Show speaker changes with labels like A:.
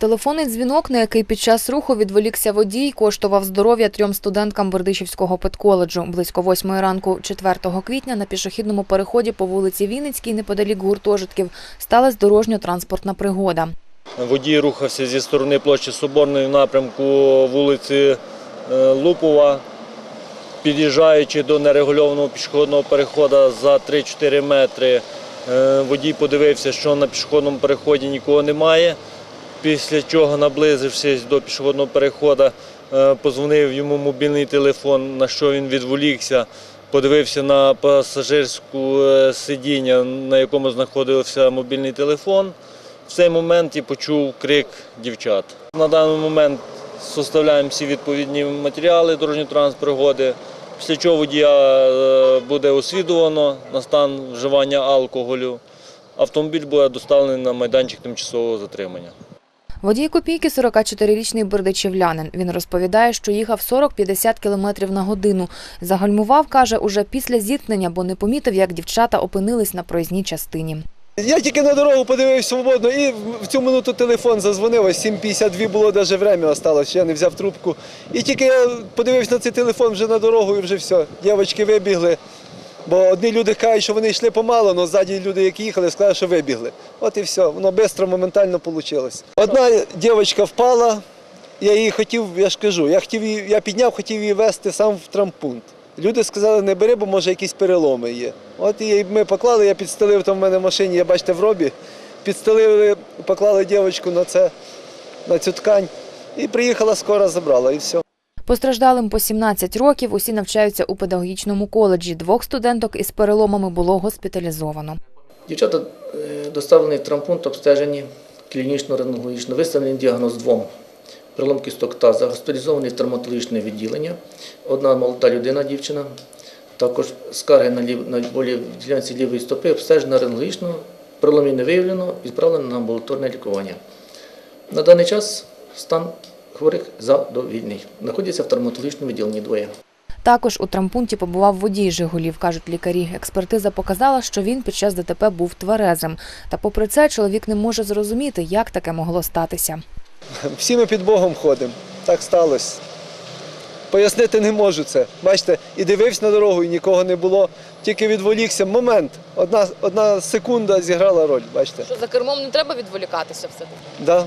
A: Телефонний дзвінок, на який під час руху відволікся водій, коштував здоров'я трьом студенткам Бердичівського педколеджу. Близько восьмої ранку 4 квітня на пішохідному переході по вулиці Вінницькій, неподалік гуртожитків, сталася дорожньо-транспортна пригода.
B: Водій рухався зі сторони площі Соборної в напрямку вулиці е, Лупова, під'їжджаючи до нерегульованого пішохідного переходу за 3-4 метри. е, Водій подивився, що на пішохідному переході нікого немає. Після чого наблизившись до пішохідного переходу, е, позвонив йому мобільний телефон, на що він відволікся. Подивився на пасажирську е, сидіння, на якому знаходився мобільний телефон. В цей момент і почув крик дівчат. На даний момент составляємо всі відповідні матеріали дорожньо-транспортної пригоди, після чого водія е, буде освідувано на стан вживання алкоголю. Автомобіль буде доставлений на майданчик тимчасового затримання.
A: Водій копійки 44-річний бердичівлянин. Він розповідає, що їхав 40-50 км на годину. Загальмував, каже, уже після зіткнення, бо не помітив, як дівчата опинились на проїзній частині.
C: Я тільки на дорогу подивився свободно і в цю минуту телефон зазвонив, ось 7.52 було навіть время осталось, я не взяв трубку. І тільки я подивився на цей телефон вже на дорогу і вже все. Дівчатки вибігли. Бо одні люди кажуть, що вони йшли помало, але ззаді люди, які їхали, сказали, що вибігли. От і все, воно швидко, моментально вийшло. Одна дівчинка впала, я її хотів, я ж кажу, я хотів я підняв, хотів її вести сам в травмпункт. Люди сказали, не бери, бо може якісь переломи є. От і ми поклали, я підстелив там в мене в машині, я бачите, в робі. Підстелили, поклали дівчинку на на цю ткань. І приїхала скоро, забрала, і все.
A: Постраждалим по 17 років усі навчаються у педагогічному коледжі. Двох студенток із переломами було госпіталізовано.
D: Дівчата е, доставлені в травмпункт, обстежені клінічно-рентгенологічно, виставлений діагноз двом. Перелом кісток таза, госпіталізовані в травматологічне відділення. Одна молода людина, дівчина. Також скарги на, лів, на болі в ділянці лівої стопи, обстежена рентгенологічно, переломів не виявлено, відправлено на амбулаторне лікування. На даний час стан хворих задовільний. Знаходяться в травматологічному відділенні двоє.
A: Також у травмпункті побував водій «Жигулів», кажуть лікарі. Експертиза показала, що він під час ДТП був тверезим. Та попри це чоловік не може зрозуміти, як таке могло статися.
C: Всі ми під Богом ходимо. Так сталося. Пояснити не можу це. Бачите, і дивився на дорогу, і нікого не було. Тільки відволікся. Момент. Одна, одна секунда зіграла роль, бачите.
A: Що за кермом не треба відволікатися все таки?
C: Да.